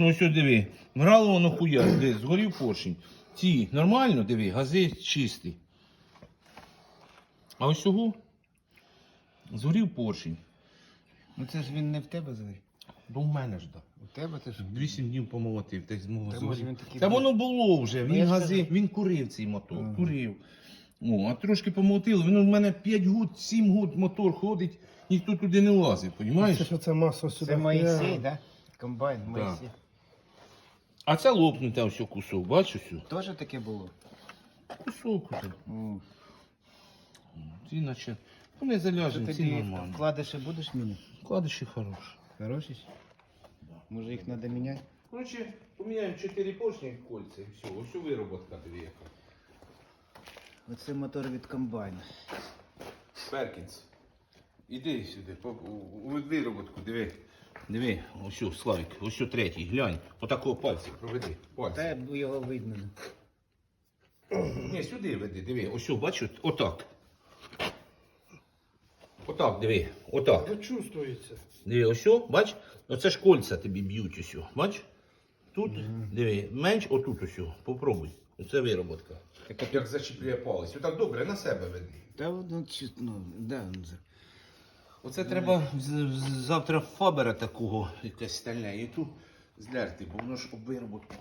Ну ось диви, грало воно хуя, диви, згорів поршень. Ці, нормально, диви, гази чисті. А ось цього згорів поршень. Ну це ж він не в тебе згорів. До мене ж да. У тебе ти ж. Вісім днів помолотив, так змогу Та може він такий Та був. воно було вже, Ну, я він ж гази, кажу. він курив цей мотор, Ага. курив. О, а трошки помолотили, він у мене 5 год, 7 год мотор ходить, ніхто туди не лазить, розумієш? Це що це масло сюди. Це Моїсей, да? Комбайн Моїсей. А це лопнуте ось кусок, бачиш ось? Теж таке було. Кусок. О, Ці наче, ну не Що заляжемо, ці нормально. вкладиші будеш міняти? Вкладиші хороші. Хороші? Може їх треба міняти? Короче, поміняємо 4 поршні кольця і все, ось вироботка тобі яка. Оце мотор від комбайна. Перкінс. Іди сюди, по- у- у вироботку, диви. Диви, ось о, Славік, ось третій, глянь. Отакого пальця проведи. Пальця. Та б його видно. Ні, сюди веди, диви. Ось о, бачиш, отак. Отак, диви, отак. Це чувствується. Диви, ось бач, оце ж кольця тобі б'ють ось бач? Тут, диви, менш, отут ось попробуй. Оце вироботка. Так, Як зачіплює палець. Отак добре, на себе веди. Та воно ну, да, ну, за- Оце треба завтра фабера такого якась стальне, і ту здерти, бо воно ж об вироботку